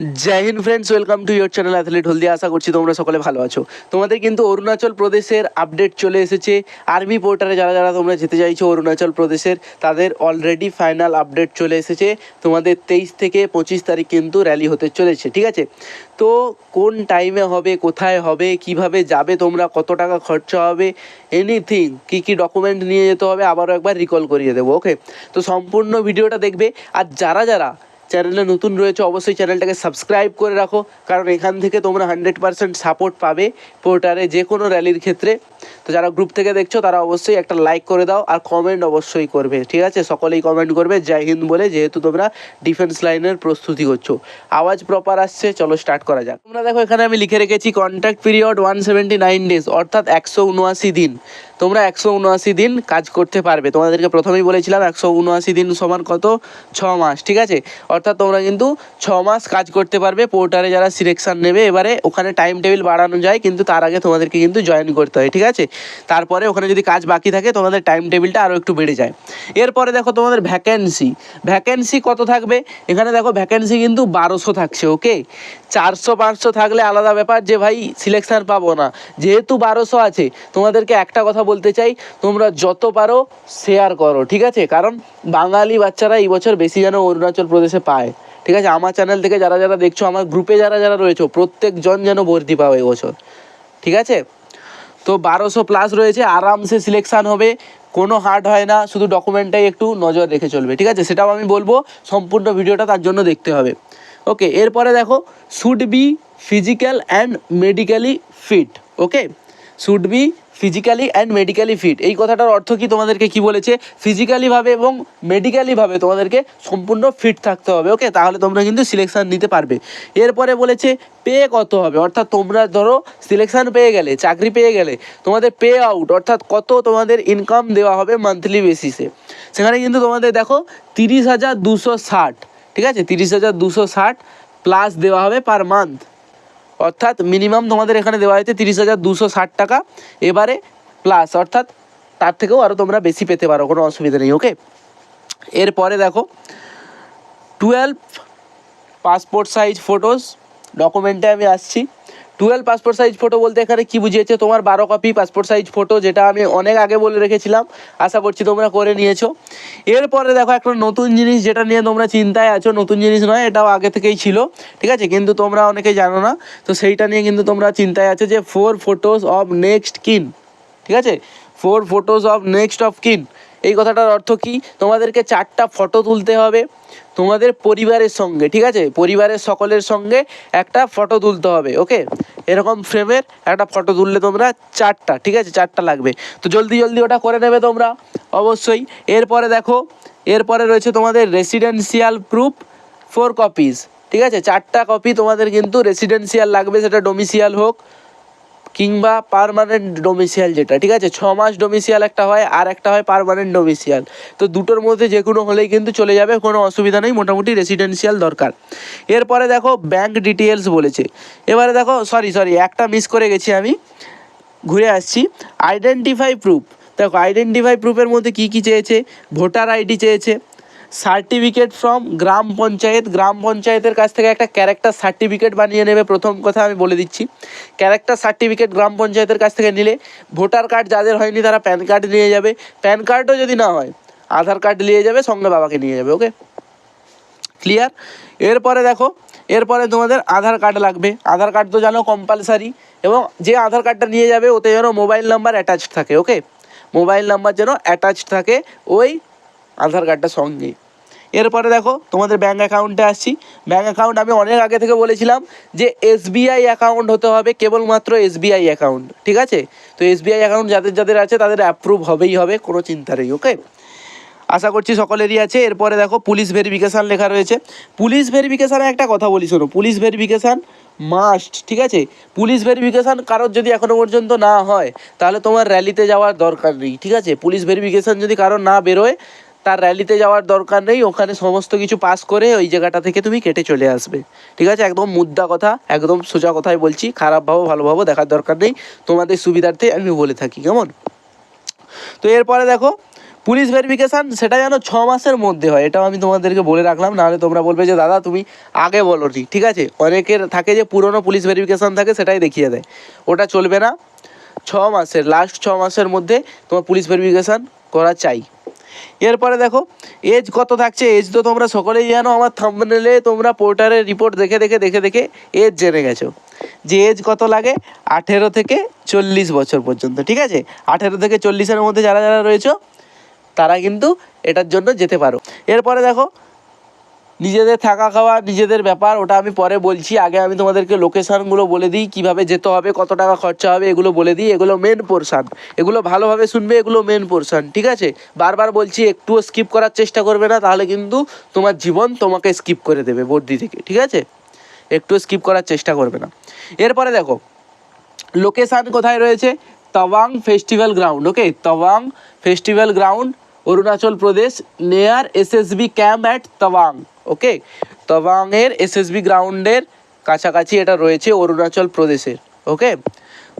Joy Hind friends welcome to your channel athlete Haldia আশা করছি তোমরা সকলে ভালো আছো। তোমাদের কিন্তু অরুণাচল প্রদেশের আপডেট চলে এসেছে। আর্মি পোর্টারে যারা যারা তোমরা যেতে চাইছো অরুণাচল প্রদেশের, তাদের অলরেডি ফাইনাল আপডেট চলে এসেছে। তোমাদের তেইশ থেকে পঁচিশ তারিখ কিন্তু র্যালি হতে চলেছে, ঠিক আছে? তো কোন টাইমে হবে, কোথায় হবে, কীভাবে যাবে তোমরা, কত টাকা খরচা হবে এনিথিং কী কী ডকুমেন্ট নিয়ে যেতে হবে, আবারও একবার রিকল করিয়ে দেবো ওকে তো সম্পূর্ণ ভিডিওটা দেখবে। আর যারা যারা চ্যানেলে নতুন রয়েছে, অবশ্যই চ্যানেলটাকে সাবস্ক্রাইব করে রাখো, কারণ এখান থেকে তোমরা হান্ড্রেড পার্সেন্ট সাপোর্ট পাবে পোর্টারে যে কোনো র্যালির ক্ষেত্রে। তো যারা গ্রুপ থেকে দেখছ, তারা অবশ্যই একটা লাইক করে দাও আর কমেন্ট অবশ্যই করবে, ঠিক আছে? সকলেই কমেন্ট করবে, জয় হিন্দ বলে যেহেতু তোমরা ডিফেন্স লাইনের প্রস্তুতি করছ। আওয়াজ প্রপার আসছে, চলো স্টার্ট করা যাক। তোমরা দেখো, এখানে আমি লিখে রেখেছি contact period one seventy nine days অর্থাৎ একশো উনআশি দিন। তোমরা একশো উনআশি দিন কাজ করতে পারবে। তোমাদেরকে প্রথমেই বলেছিলাম একশো উনআশি দিন সমান কত? ছ মাস, ঠিক আছে? অর্থাৎ তোমরা কিন্তু ছ মাস কাজ করতে পারবে। পোর্টারে যারা সিলেকশান নেবে, এবারে ওখানে টাইম টেবিল বাড়ানো যায়, কিন্তু তার আগে তোমাদেরকে কিন্তু জয়েন করতে হয়, ঠিক আছে? তারপরে ওখানে যদি কাজ বাকি থাকে, তোমাদের টাইম টেবিলটা আরও একটু বেড়ে যায়। এরপরে দেখো তোমাদের ভ্যাকেন্সি ভ্যাকেন্সি কত থাকবে? এখানে দেখো ভ্যাকেন্সি কিন্তু বারোশো থাকছে ওকে চারশো পাঁচশো থাকলে আলাদা ব্যাপার যে, ভাই সিলেকশন পাবো না। যেহেতু বারোশো আছে, তোমাদেরকে একটা কথা বলতে চাই, তোমরা যত পারো শেয়ার করো, ঠিক আছে? কারণ বাঙালি বাচ্চারা এই বছর বেশি যেন অরুণাচল প্রদেশে পায়, ঠিক আছে? আমার চ্যানেল থেকে যারা যারা দেখছ, আমার গ্রুপে যারা যারা রয়েছে, প্রত্যেকজন যেন ভর্তি পাও এই বছর, ঠিক আছে? তো বারোশো প্লাস রয়েছে, আরামসে সিলেকশান হবে, কোনো হার্ড হয় না, শুধু ডকুমেন্টটাই একটু নজর রেখে চলবে, ঠিক আছে? সেটাও আমি বলব, সম্পূর্ণ ভিডিওটা তার জন্য দেখতে হবে। ওকে এরপরে দেখো should be physical and medically fit okay should be physically and medically fit এই কথাটার অর্থ কি তোমাদেরকে কি বলেছে? ফিজিক্যালিভাবে এবং মেডিক্যালিভাবে তোমাদেরকে সম্পূর্ণ ফিট থাকতে হবে ওকে তাহলে তোমরা কিন্তু সিলেকশান নিতে পারবে। এরপরে বলেছে পে কত হবে? অর্থাৎ তোমরা ধরো সিলেকশান পেয়ে গেলে, চাকরি পেয়ে গেলে, তোমাদের পে আউট অর্থাৎ কত তোমাদের ইনকাম দেওয়া হবে মান্থলি বেসিসে সেখানে কিন্তু তোমাদের দেখো, তিরিশ হাজার দুশো ষাট, ঠিক আছে? তিরিশ হাজার দুশো ষাট প্লাস দেওয়া হবে পার মান্থ অর্থাৎ মিনিমাম তোমাদের এখানে দেওয়া হয়েছে তিরিশ হাজার দুশো ষাট টাকা। এবারে প্লাস অর্থাৎ তার থেকেও আরও তোমরা বেশি পেতে পারো, কোনো অসুবিধা নেই ওকে এরপরে দেখো টুয়েলভ পাসপোর্ট সাইজ ফটোস ডকুমেন্টে আমি আসছি। টুয়েলভ পাসপোর্ট সাইজ ফটো বলতে এখানে কি বুঝিয়েছে? তোমার বারো কপি পাসপোর্ট সাইজ ফটো যেটা আমি অনেক আগে বলে রেখেছিলাম। আশা করছি তোমরা করে নিয়েছো। এরপরে দেখো একটা নতুন জিনিস যেটা নিয়ে তোমরা চিন্তায় আছো, নতুন জিনিস নয়, এটাও আগে থেকেই ছিল, ঠিক আছে? কিন্তু তোমরা অনেকেই জানো না, তো সেইটা নিয়ে কিন্তু তোমরা চিন্তায় আছো যে four photos of next kin ঠিক আছে? Four photos of next of kin এই কথাটার অর্থ কি? তোমাদেরকে চারটা ফটো তুলতে হবে। তোমাদের পরিবারের সঙ্গে, ঠিক আছে? পরিবারের সকলের সঙ্গে একটা ফটো তুলতে হবে ওকে এরকম ফ্রেমের একটা ফটো তুললে তোমরা চারটা, ঠিক আছে? চারটা লাগবে। তো জলদি জলদি ওটা করে নেবে তোমরা, অবশ্যই। এরপরে দেখো, এরপরে রয়েছে তোমাদের রেসিডেন্সিয়াল প্রুফ ফোর কপিস ঠিক আছে? চারটা কপি তোমাদের কিন্তু রেসিডেন্সিয়াল লাগবে, সেটা ডোমিসিয়াল হোক কিংবা পারমানেন্ট ডোমিসিয়াল যেটা, ঠিক আছে? ছ মাস ডোমিসিয়াল একটা হয়, আর একটা হয় পারমানেন্ট ডোমিসিয়াল তো দুটোর মধ্যে যে কোনো হলেই কিন্তু চলে যাবে, কোনো অসুবিধা নেই, মোটামুটি রেসিডেন্সিয়াল দরকার। এরপরে দেখো ব্যাংক ডিটেলস বলেছে। এবারে দেখো সরি সরি একটা মিস করে গেছি আমি। ঘুরে আসছি। আইডেন্টিফাই প্রুফ দেখো আইডেন্টিফাই প্রুফের মধ্যে কী কী চেয়েছে? ভোটার আইডি চেয়েছে। সার্টিফিকেট ফ্রম গ্রাম পঞ্চায়েত। গ্রাম পঞ্চায়েতের কাছ থেকে একটা ক্যারেক্টার সার্টিফিকেট বানিয়ে নেবে, প্রথম কথা আমি বলে দিচ্ছি। ক্যারেক্টার সার্টিফিকেট গ্রাম পঞ্চায়েতের কাছ থেকে নিলে ভোটার কার্ড যাদের হয়নি তারা প্যান কার্ড নিয়ে যাবে। প্যান কার্ডও যদি না হয়, আধার কার্ড নিয়ে যাবে, সঙ্গে বাবাকে নিয়ে যাবে ওকে ক্লিয়ার এরপরে দেখো, এরপরে তোমাদের আধার কার্ড লাগবে। আধার কার্ড তো জানো কম্পালসারি এবং যে আধার কার্ডটা নিয়ে যাবে, ওতে যেন মোবাইল নাম্বার অ্যাটাচড থাকে ওকে মোবাইল নাম্বার যেন অ্যাটাচড থাকে, ওই আধার কার্ডটা সঙ্গে। এরপরে দেখো, তোমাদের ব্যাঙ্ক অ্যাকাউন্টে আসছি। ব্যাঙ্ক অ্যাকাউন্ট আমি অনেক আগে থেকে বলেছিলাম যে এসবিআই অ্যাকাউন্ট হতে হবে, কেবলমাত্র এসবিআই অ্যাকাউন্ট ঠিক আছে? তো এসবিআই অ্যাকাউন্ট যাদের যাদের আছে, তাদের অ্যাপ্রুভ হবেই হবে, কোনো চিন্তা নেই ওকে আশা করছি সকলেরই আছে। এরপরে দেখো পুলিশ ভেরিফিকেশান লেখা রয়েছে। পুলিশ ভেরিফিকেশানে একটা কথা বলি, শোনো। পুলিশ ভেরিফিকেশান মাস্ট ঠিক আছে? পুলিশ ভেরিফিকেশান কারোর যদি এখনও পর্যন্ত না হয়, তাহলে তোমার র্যালিতে যাওয়ার দরকার নেই, ঠিক আছে? পুলিশ ভেরিফিকেশান যদি কারোর না বেরোয় তার র্যালিতে যাওয়ার দরকার নেই, ওখানে সমস্ত কিছু পাস করে ওই জায়গাটা থেকে তুমি কেটে চলে আসবে। ঠিক আছে? একদম মুদ্রা কথা, একদম সোজা কথাই বলছি, খারাপ ভাবো, ভালো ভাবো, দেখার দরকার নেই। তোমাদের সুবিধার্থে আমি বলে থাকি, কেমন? তো এরপরে দেখো, পুলিশ ভেরিফিকেশান সেটা যেন ছ মাসের মধ্যে হয়, এটাও আমি তোমাদেরকে বলে রাখলাম, নাহলে তোমরা বলবে যে, দাদা, তুমি আগে বলো ঠিক আছে? অনেকের থাকে যে, পুরনো পুলিশ ভেরিফিকেশান থাকে, সেটাই দেখিয়ে দেয়। ওটা চলবে না। ছ মাসের লাস্ট ছ মাসের মধ্যে তোমার পুলিশ ভেরিফিকেশান করা চাই। এরপরে দেখো এজ কত থাকছে? এজ তো তোমরা সকলেই জানো, আমার থাম্বনেলে তোমরা পোর্টারের রিপোর্ট দেখে দেখে দেখে দেখে এজ জেনে গেছো। যে এজ কত লাগে? আঠেরো থেকে চল্লিশ বছর পর্যন্ত, ঠিক আছে? আঠেরো থেকে চল্লিশের মধ্যে যারা যারা রয়েছে, তারা কিন্তু এটার জন্য যেতে পারো। এরপরে দেখো নিজেদের থাকা খাওয়া, নিজেদের ব্যাপার, ওটা আমি পরে বলছি। আগে আমি তোমাদেরকে লোকেশানগুলো বলে দিই, কীভাবে যেতে হবে, কত টাকা খরচা হবে, এগুলো বলে দিই। এগুলো মেন পোর্শান এগুলো ভালোভাবে শুনবে, এগুলো মেন পোর্শান ঠিক আছে? বারবার বলছি, একটুও স্কিপ করার চেষ্টা করবে না, তাহলে কিন্তু তোমার জীবন তোমাকে স্কিপ করে দেবে বর্দি থেকে, ঠিক আছে? একটু স্কিপ করার চেষ্টা করবে না। এরপরে দেখো লোকেশান কোথায় রয়েছে? Tawang festival ground okay Tawang festival ground Arunachal Pradesh near SSB camp at Tawang. Okay? তওয়াংয়ের SSB গ্রাউন্ডের কাছাকাছি এটা রয়েছে অরুণাচল প্রদেশের, ওকে?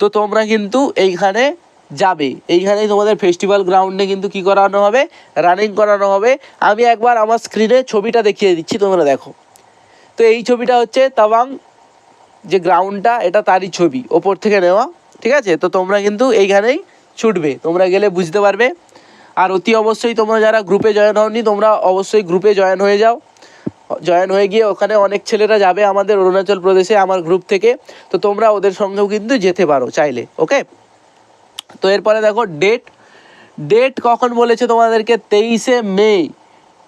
তো তোমরা কিন্তু এইখানে যাবে। এইখানেই তোমাদের ফেস্টিভ্যাল গ্রাউন্ডে কিন্তু কি করানো হবে? রানিং করানো হবে। আমি একবার আমার স্ক্রিনে ছবিটা দেখিয়ে দিচ্ছি, তোমরা দেখো। তো এই ছবিটা হচ্ছে তাওয়াং যে গ্রাউন্ডটা এটা তারই ছবি, ওপর থেকে নেওয়া, ঠিক আছে? তো তোমরা কিন্তু এইখানেই ছুটবে। তোমরা গেলে বুঝতে পারবে। আর অতি অবশ্যই তোমরা যারা গ্রুপে জয়েন হওনি, তোমরা অবশ্যই গ্রুপে জয়েন হয়ে যাও। জয়েন হয়ে গিয়ে ওখানে অনেক ছেলেরা যাবে আমাদের অরুণাচল প্রদেশে, আমার গ্রুপ থেকে। তো তোমরা ওদের সঙ্গেও কিন্তু যেতে পারো চাইলে ওকে তো এরপরে দেখো ডেট ডেট কখন বলেছে তোমাদেরকে? তেইশে মে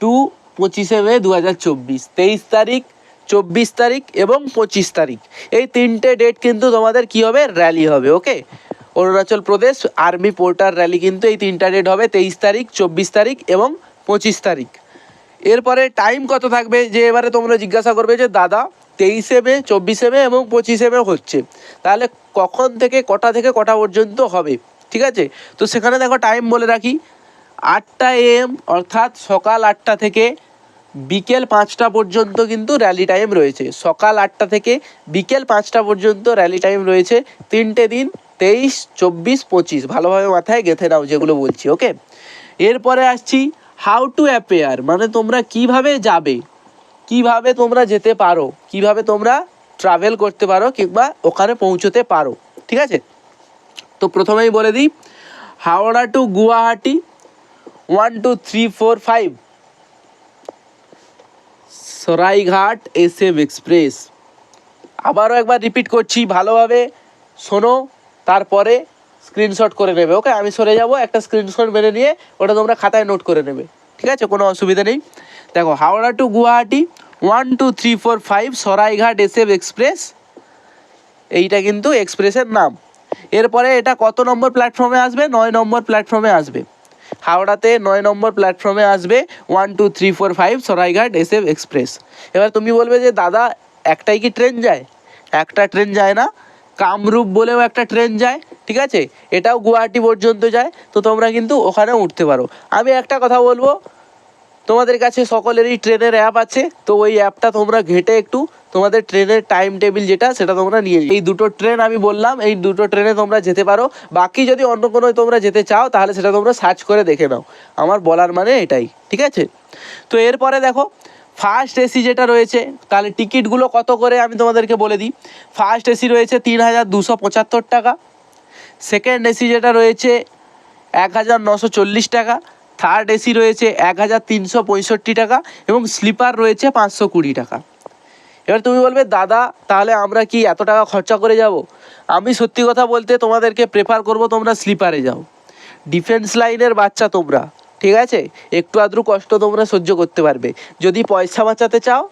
টু পঁচিশে মে দু হাজার চব্বিশ। তেইশ তারিখ, চব্বিশ তারিখ এবং পঁচিশ তারিখ। এই তিনটে ডেট কিন্তু তোমাদের কি হবে? র্যালি হবে okay Arunachal Pradesh army porter rally কিন্তু এই তিনটা ডেট হবে, তেইশ তারিখ, চব্বিশ তারিখ এবং পঁচিশ তারিখ। এরপরে টাইম কত থাকবে? যে এবারে তোমরা জিজ্ঞাসা করবে যে, দাদা, তেইশে মে, চব্বিশে মে এবং পঁচিশে মে হচ্ছে। তাহলে কখন থেকে, কটা থেকে কটা পর্যন্ত হবে? ঠিক আছে? তো সেখানে দেখো টাইম বলে রাখি। আটটা এম অর্থাৎ সকাল আটটা থেকে বিকেল পাঁচটা পর্যন্ত কিন্তু র্যালি টাইম রয়েছে। সকাল আটটা থেকে বিকেল পাঁচটা পর্যন্ত র্যালি টাইম রয়েছে। তিনটে দিন, তেইশ, চব্বিশ, পঁচিশ। ভালোভাবে মাথায় গেঁথে নাও যেগুলো বলছি ওকে এরপরে আসছি হাউ টু অ্যাপেয়ার মানে তোমরা কীভাবে যাবে? কীভাবে তোমরা যেতে পারো? কীভাবে তোমরা ট্রাভেল করতে পারো কিংবা ওখানে পৌঁছতে পারো? ঠিক আছে? তো প্রথমেই বলে দিই, Howrah to Guwahati one two three four five Saraighat S M express আবারও একবার রিপিট করছি ভালোভাবে, শোনো, তারপরে স্ক্রিনশট করে নেবে। ওকে, আমি সরে যাব, একটা স্ক্রিনশট মেরে নিয়ে ওটা তোমরা খাতায় নোট করে নেবে। ঠিক আছে? কোনো অসুবিধা নেই। দেখো, Howrah to Guwahati one two three four five Saraighat, S M express. এইটা কিন্তু এক্সপ্রেসের নাম। এরপরে এটা কত নম্বর প্ল্যাটফর্মে আসবে? নয় নম্বর প্ল্যাটফর্মে আসবে। হাওড়াতে নয় নম্বর প্ল্যাটফর্মে আসবে one two three four five Saraighat, S F express. এবার তুমি বলবে যে, দাদা, একটাই কি ট্রেন যায়? একটা ট্রেন যায় না। কামরূপ বলেও একটা ট্রেন যায়। ঠিক আছে? এটাও গুয়াহাটি পর্যন্ত যায়, তো তোমরা কিন্তু ওখানে উঠতে পারো। আমি একটা কথা বলব, তোমাদের কাছে সকলেরই ট্রেনের অ্যাপ আছে, তো ওই অ্যাপটা তোমরা ঘেটে একটু তোমাদের ট্রেনের টাইম টেবিল যেটা, সেটা তোমরা নিয়ে এই দুটো ট্রেন আমি বললাম, এই দুটো ট্রেনে তোমরা যেতে পারো। বাকি যদি অন্য কোনো তোমরা যেতে চাও, তাহলে সেটা তোমরা সার্চ করে দেখে নাও। আমার বলার মানে এটাই, ঠিক আছে? তো এরপরে দেখো ফার্স্ট এসি যেটা রয়েছে, তাহলে টিকিটগুলো কত করে আমি তোমাদেরকে বলে দিই। ফার্স্ট এসি রয়েছে তিন হাজার দুশো পঁচাত্তর টাকা। সেকেন্ড এসি যেটা রয়েছে এক হাজার নশো চল্লিশ টাকা। থার্ড এসি রয়েছে এক হাজার তিনশো পঁয়ষট্টি টাকা এবং স্লিপার রয়েছে পাঁচশো কুড়ি টাকা। এবার তুমি বলবে, দাদা, তাহলে আমরা কি এত টাকা খরচা করে যাব? আমি সত্যি কথা বলতে তোমাদেরকে প্রেফার করব তোমরা স্লিপারে যাও। ডিফেন্স লাইনের বাচ্চা তোমরা, ঠিক আছে? একটু আধটু কষ্ট তোমরা সহ্য করতে পারবে। যদি পয়সা বাঁচাতে চাও,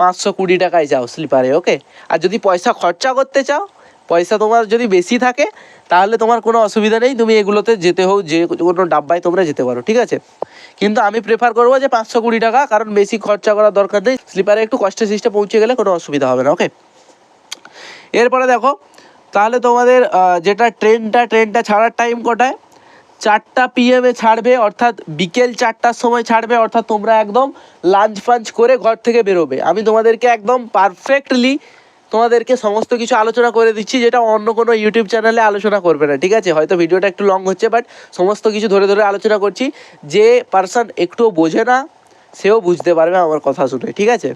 পাঁচশো কুড়ি টাকায় যাও স্লিপারে ওকে আর যদি পয়সা খরচা করতে চাও পয়সা তোমার যদি বেশি থাকে, তাহলে তোমার কোনো অসুবিধা নেই। তুমি এগুলোতে যেতে হোক যে কোনো ডাব্বায় তোমরা যেতে পারো, ঠিক আছে? কিন্তু আমি প্রেফার করব যে পাঁচশো কুড়ি টাকা, কারণ বেশি খরচা করার দরকার নেই। স্লিপারে একটু কষ্টে সিস্টে পৌঁছে গেলে কোনো অসুবিধা হবে না ওকে এরপরে দেখো, তাহলে তোমাদের যেটা ট্রেনটা ট্রেনটা ছাড়ার টাইম কটায়? চারটা পিএমে ছাড়বে, অর্থাৎ বিকেল চারটার সময় ছাড়বে, অর্থাৎ তোমরা একদম লাঞ্চ ফাঞ্চ করে ঘর থেকে বেরোবে। আমি তোমাদেরকে একদম পারফেক্টলি তোমাদেরকে সমস্ত কিছু আলোচনা করে দিচ্ছি, যেটা অন্য কোনো ইউটিউব চ্যানেলে আলোচনা করবে না, ঠিক আছে? হয়তো ভিডিওটা একটু লং হচ্ছে বাট সমস্ত কিছু ধরে ধরে আলোচনা করছি। যে পার্সন একটুও বোঝে না, সেও বুঝতে পারবে আমার কথা শুনে, ঠিক আছে?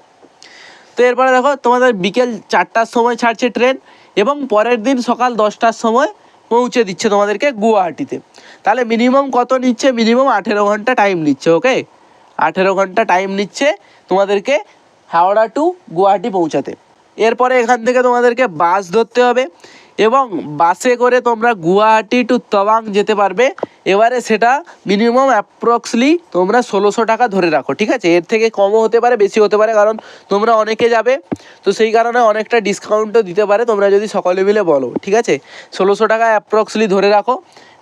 তো এরপরে দেখো, তোমাদের বিকেল চারটার সময় ছাড়ছে ট্রেন এবং পরের দিন সকাল দশটার সময় পৌঁছে দিচ্ছে তোমাদেরকে গুয়াহাটিতে। তাহলে মিনিমাম কত নিচ্ছে? মিনিমাম আঠেরো ঘণ্টা টাইম নিচ্ছে ওকে আঠেরো ঘণ্টা টাইম নিচ্ছে তোমাদেরকে হাওড়া টু গুয়াহাটি পৌঁছাতে। এরপরে এখান থেকে তোমাদেরকে বাস ধরতে হবে এবং বাসে করে তোমরা গুয়াহাটি টু তওয়াং যেতে পারবে। এবারে সেটা মিনিমাম অ্যাপ্রক্সলি তোমরা ষোলোশো টাকা ধরে রাখো, ঠিক আছে? এর থেকে কমও হতে পারে, বেশি হতে পারে, কারণ তোমরা অনেকে যাবে, তো সেই কারণে অনেকটা ডিসকাউন্টও দিতে পারে তোমরা যদি সকলে মিলে বলো, ঠিক আছে? ষোলোশো টাকা অ্যাপ্রক্সলি ধরে রাখো,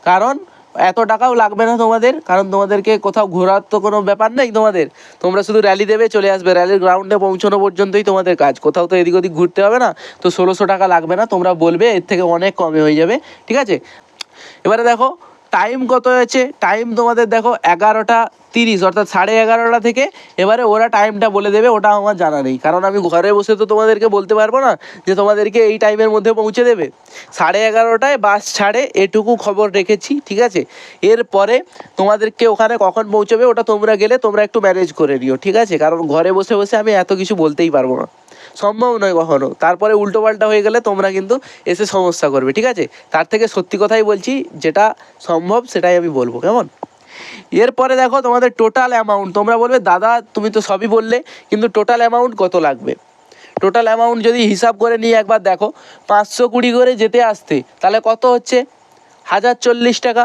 কারণ এত টাকাও লাগবে না তোমাদের, কারণ তোমাদেরকে কোথাও ঘোরার তো কোনো ব্যাপার নেই তোমাদের। তোমরা শুধু র্যালি দেবে, চলে আসবে। র্যালির গ্রাউন্ডে পৌঁছানো পর্যন্তই তোমাদের কাজ। কোথাও তো এদিক ওদিক ঘুরতে হবে না, তো ষোলোশো টাকা লাগবে না, তোমরা বলবে, এর থেকে অনেক কমে হয়ে যাবে, ঠিক আছে? এবারে দেখো টাইম কত হয়েছে? টাইম তোমাদের দেখো, এগারোটা তিরিশ, অর্থাৎ সাড়ে এগারোটা থেকে এবারে ওরা টাইমটা বলে দেবে, ওটা আমার জানা নেই। কারণ আমি ঘরে বসে তো তোমাদেরকে বলতে পারব না যে তোমাদেরকে এই টাইমের মধ্যে পৌঁছে দেবে। সাড়ে এগারোটায় বাস ছাড়ে, এটুকু খবর রেখেছি, ঠিক আছে? এরপরে তোমাদেরকে ওখানে কখন পৌঁছবে, ওটা তোমরা গেলে তোমরা একটু ম্যানেজ করে নিও, ঠিক আছে? কারণ ঘরে বসে বসে আমি এত কিছু বলতেই পারব না। সম্ভব নয় কখনো। তারপরে উল্টোপাল্টা হয়ে গেলে তোমরা কিন্তু এসে সমস্যা করবে, ঠিক আছে? তার থেকে সত্যি কথাই বলছি, যেটা সম্ভব সেটাই আমি বলব, কেমন? এরপরে দেখো তোমাদের টোটাল অ্যামাউন্ট তোমরা বলবে, দাদা, তুমি তো সবই বললে, কিন্তু টোটাল অ্যামাউন্ট কত লাগবে? টোটাল অ্যামাউন্ট যদি হিসাব করে নিয়ে একবার দেখো, পাঁচশো কুড়ি করে যেতে আসতে, তাহলে কত হচ্ছে? হাজার চল্লিশ টাকা,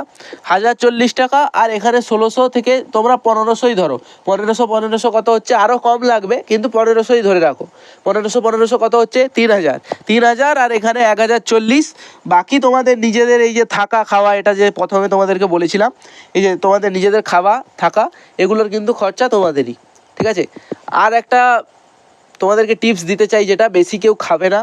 হাজার চল্লিশ টাকা, আর এখানে ষোলোশো থেকে তোমরা পনেরোশোই ধরো। পনেরোশো পনেরোশো কত হচ্ছে? আরও কম লাগবে, কিন্তু পনেরোশোই ধরে রাখো। পনেরোশো পনেরোশো কত হচ্ছে? তিন হাজার। তিন হাজার আর এখানে এক হাজার চল্লিশ। বাকি তোমাদের নিজেদের এই যে থাকা, খাওয়া, এটা যে প্রথমে তোমাদেরকে বলেছিলাম, এই যে তোমাদের নিজেদের খাওয়া, থাকা, এগুলোর কিন্তু খরচা তোমাদেরই। ঠিক আছে? আর একটা তোমাদেরকে টিপস দিতে চাই যেটা, বেশি কেউ খাবে না।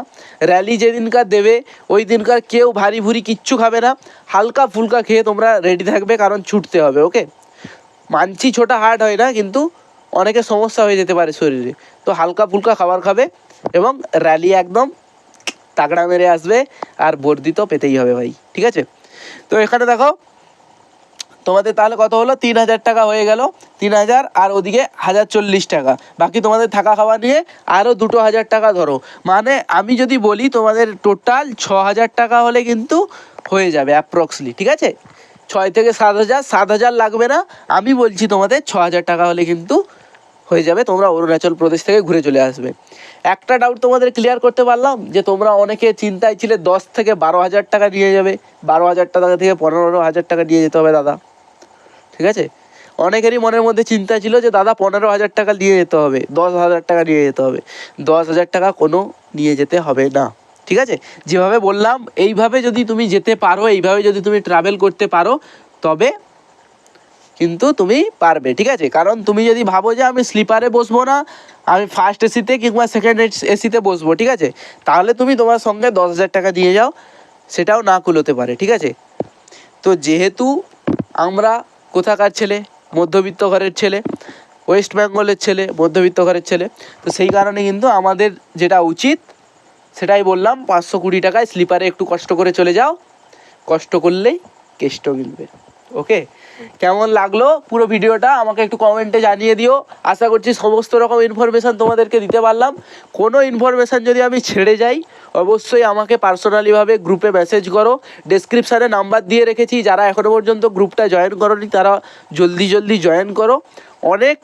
র্যালি যেদিনকার দেবে ওই দিনকার কেউ ভারী ভুরি কিচ্ছু খাবে না। হালকা ফুলকা খেয়ে তোমরা রেডি থাকবে, কারণ ছুটতে হবে ওকে মানছি ছোটা হার্ড হয় না, কিন্তু অনেকে সমস্যা হয়ে যেতে পারে শরীরে। তো হালকা ফুলকা খাবার খাবে এবং র্যালি একদম তাগড়া মেরে আসবে, আর বর্ধিত পেতেই হবে ভাই, ঠিক আছে? তো এখানে দেখো তোমাদের তাহলে কত হলো? তিন হাজার টাকা হয়ে গেল। তিন হাজার, আর ওদিকে হাজার চল্লিশ টাকা। বাকি তোমাদের থাকা খাওয়া নিয়ে আরও দুটো হাজার টাকা ধরো। মানে আমি যদি বলি তোমাদের টোটাল ছ হাজার টাকা হলে কিন্তু হয়ে যাবে অ্যাপ্রক্সলি ঠিক আছে? ছয় থেকে সাত হাজার সাত হাজার লাগবে না। আমি বলছি তোমাদের ছ হাজার টাকা হলে কিন্তু হয়ে যাবে। তোমরা অরুণাচল প্রদেশ থেকে ঘুরে চলে আসবে। একটা ডাউট তোমাদের ক্লিয়ার করতে পারলাম যে তোমরা অনেকে চিন্তায় ছিলে দশ থেকে বারো হাজার টাকা নিয়ে যাবে। বারো হাজার টাকা থেকে পনেরো হাজার টাকা নিয়ে যেতে হবে, দাদা। ঠিক আছে? অনেকেরই মনের মধ্যে চিন্তা ছিল যে, দাদা, পনেরো হাজার টাকা নিয়ে যেতে হবে, দশ হাজার টাকা নিয়ে যেতে হবে, দশ হাজার টাকা কোনো নিয়ে যেতে হবে না। ঠিক আছে? যেভাবে বললাম, এইভাবে যদি তুমি যেতে পারো, এইভাবে যদি তুমি ট্রাভেল করতে পারো, তবে কিন্তু তুমি পারবে, ঠিক আছে? কারণ তুমি যদি ভাবো যে, আমি স্লিপারে বসবো না, আমি ফার্স্ট এসিতে কিংবা সেকেন্ড এসিতে বসবো, ঠিক আছে? তাহলে তুমি তোমার সঙ্গে দশ হাজার টাকা দিয়ে যাও, সেটাও না কুলোতে পারে, ঠিক আছে? তো যেহেতু আমরা কোথাকার ছেলে? মধ্যবিত্ত ঘরের ছেলে। ওয়েস্ট বেঙ্গলের ছেলে, মধ্যবিত্ত ঘরের ছেলে। তো সেই কারণে কিন্তু আমাদের যেটা উচিত, সেটাই বললাম, পাঁচশো কুড়ি টাকায় স্লিপারে একটু কষ্ট করে চলে যাও। কষ্ট করলেই কেষ্ট মিলবে ওকে? কেমন লাগল পুরো ভিডিওটা? আমাকে একটু কমেন্টে জানিয়ে দিও। আশা করছি সমস্ত রকম ইনফরমেশান তোমাদেরকে দিতে পারলাম। কোনো ইনফরমেশান যদি আমি ছেড়ে যাই অবশ্যই আমাকে পার্সোনালিভাবে গ্রুপে মেসেজ করো। ডেসক্রিপশানে নাম্বার দিয়ে রেখেছি। যারা এখনও পর্যন্ত গ্রুপটা জয়েন করোনি, তারা জলদি জলদি জয়েন করো। অনেক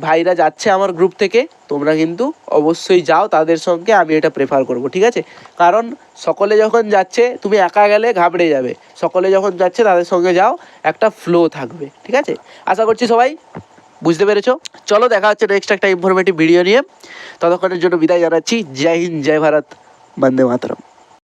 ভাইরা যাচ্ছে আমার গ্রুপ থেকে। তোমরা কিন্তু অবশ্যই যাও, তাদের সঙ্গে আমি এটা প্রেফার করব, ঠিক আছে? কারণ সকলে যখন যাচ্ছে, তুমি একা গেলে ঘাবড়ে যাবে। সকলে যখন যাচ্ছে, তাদের সঙ্গে যাও, একটা ফ্লো থাকবে, ঠিক আছে? আশা করছি সবাই বুঝতে পেরেছ? চলো, দেখা হচ্ছে নেক্সট একটা ইনফরমেটিভ ভিডিও নিয়ে। ততক্ষণের জন্য বিদায় জানাচ্ছি। জয় হিন্দ, জয় ভারত। वंदे मातरम